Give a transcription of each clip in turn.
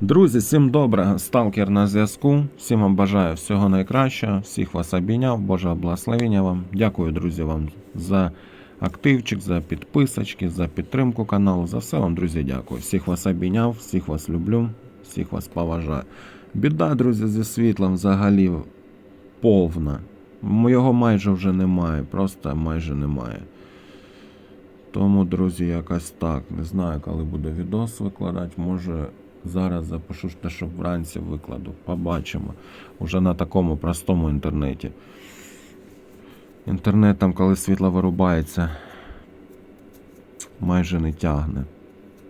Друзі, всім доброго, сталкер на зв'язку. Всім вам бажаю всього найкращого, всіх вас обійняв, Божого благословення вам. Дякую, друзі, вам за активчик, за підписочки, за підтримку каналу. За все вам, друзі, дякую. Всіх вас обійняв, всіх вас люблю, всіх вас поважаю. Біда, друзі, зі світлом взагалі повна. Його майже вже немає, просто майже немає. Тому, друзі, якось так. Не знаю, коли буду відос викладати. Може зараз запишу те, що вранці викладу. Побачимо. Уже на такому простому інтернеті. Інтернет там, коли світло вирубається, майже не тягне.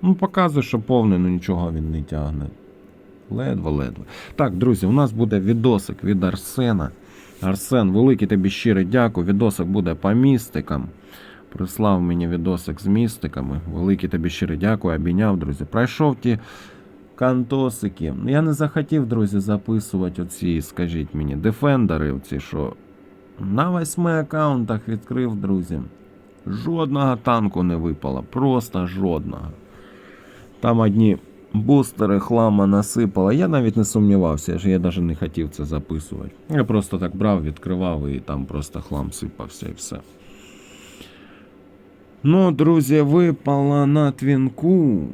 Ну, показує, що повний, ну нічого він не тягне. Ледве-ледве. Так, друзі, у нас буде відосик від Арсена. Арсен, великий тобі щиро дякую. Відосик буде по містикам. Прислав мені відосик з містиками. Великий тобі щиро дякую, обійняв, друзі. Пройшов ті кантосики. Я не захотів, друзі, записувати оці, скажіть мені, дефендери, оці, що на восьми аккаунтах відкрив, друзі. Жодного танку не випало. Просто жодного. Там одні бустери хлама насипало. Я навіть не сумнівався, що я навіть не хотів це записувати. Я просто так брав, відкривав і там просто хлам сипався і все. Ну, друзі, випала на твінку.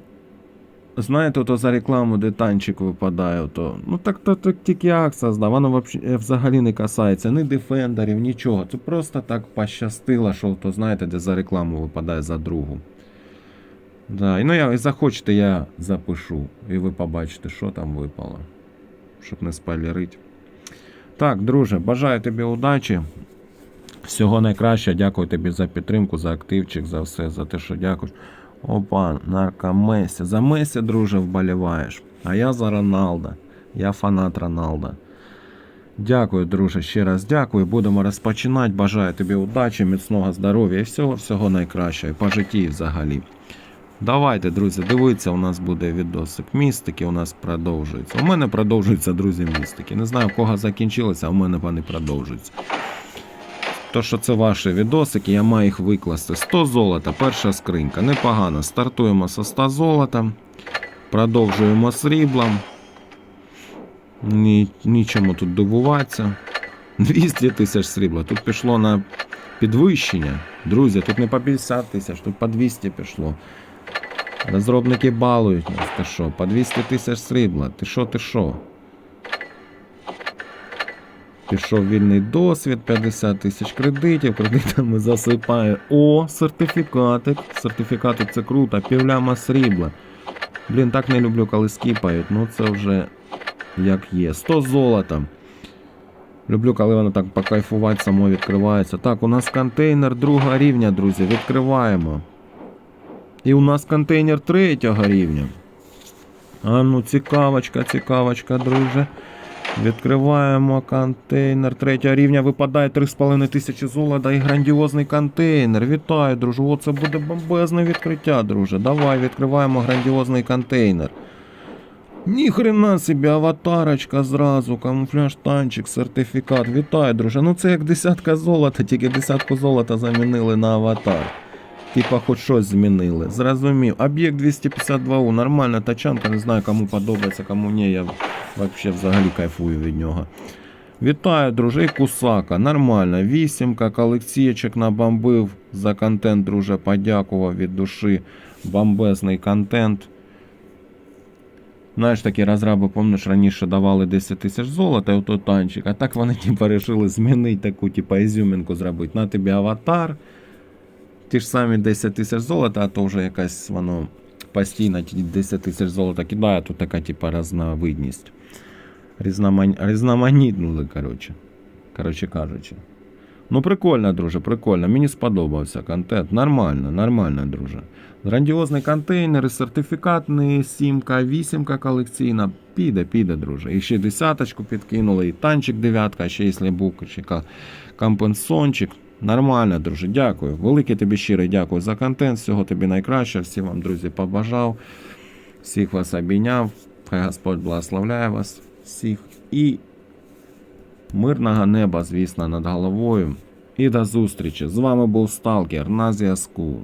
Знаєте, то за рекламу, де танчик випадає, то. Ну так то, то тільки акція здав. Воно е, взагалі не касається ні дефендерів, нічого. Це просто так пощастило, що то знаєте, де за рекламу випадає за другу. Да. І ну я захочете, я запишу. І ви побачите, що там випало. Щоб не спойлерити. Так, друже, бажаю тобі удачі. Всього найкраще. Дякую тобі за підтримку, за активчик, за все, за те, що дякуєш. Опа, наркомесі. За Месі, друже, вболіваєш. А я за Роналда. Я фанат Роналда. Дякую, друже, ще раз дякую. Будемо розпочинати. Бажаю тобі удачі, міцного здоров'я і всього, всього найкращого. І по житті взагалі. Давайте, друзі, дивіться, у нас буде відосик. Містики у нас продовжуються. У мене продовжуються, друзі, містики. Не знаю, у кого закінчилися, а у мене вони продовжуються. То, що це ваші відосики, я маю їх викласти. 100 золота, перша скринька. Непогано. Стартуємо зі 100 золота. Продовжуємо сріблом. Ні, нічому тут дивуватися. 200 тисяч срібла. Тут пішло на підвищення. Друзі, тут не по 50 тисяч, тут по 200 пішло. Розробники балують нас. Ти що? По 200 тисяч срібла. Ти що, ти що? Пішов вільний досвід, 50 тисяч кредитів, кредитами засипає. О, сертифікатик. Сертифікатик це круто, півляма срібла. Блін, так не люблю, коли скіпають. Ну це вже як є. 100 золота. Люблю, коли воно так покайфувати само відкривається. Так, у нас контейнер другого рівня, друзі. Відкриваємо. І у нас контейнер третього рівня. А ну, цікавочка, цікавочка, друже. Відкриваємо контейнер третього рівня. Випадає 3,5 тисячі золота і грандіозний контейнер. Вітаю, друже. О, це буде бомбезне відкриття, друже. Давай відкриваємо грандіозний контейнер. Ніхрена собі, аватарочка зразу, камуфляж танчик, сертифікат. Вітаю, друже. Ну це як десятка золота, тільки десятку золота замінили на аватар. Типа хоч щось змінили. Зрозумів. Об'єкт 252У, нормальна тачанка, не знаю кому подобається, кому ні. Я вообще взагалі кайфую від нього. Вітаю, друже, Кусака. Нормально. Вісімка, колекційчик набомбив за контент, друже, подякував від душі. Бомбезний контент. Знаєш, такі розраби, пам'ятаєш, раніше давали 10 тисяч золота, і ото танчик. А так вони типу, вирішили змінити таку, типу, ізюмінку зробити. На тобі аватар. Ті ж самі 10 тисяч золота, а то вже якась воно постійно 10 тисяч золота кидає, тут така, типу, різновидність. Різноман... Різноманітнули, коротше. Коротше кажучи. Ну, прикольно, друже, прикольно. Мені сподобався контент. Нормально, нормально, друже. Грандіозний контейнер, сертифікатний, сімка, вісімка колекційна. Піде, піде, друже. І ще десяточку підкинули, і танчик дев'ятка, ще якщо був ще компенсончик. Нормально, друже, дякую. Велике тобі щире дякую за контент. Всього тобі найкраще. Всім вам, друзі, побажав. Всіх вас обійняв. Хай Господь благословляє вас всіх. І мирного неба, звісно, над головою. І до зустрічі. З вами був Сталкер на зв'язку.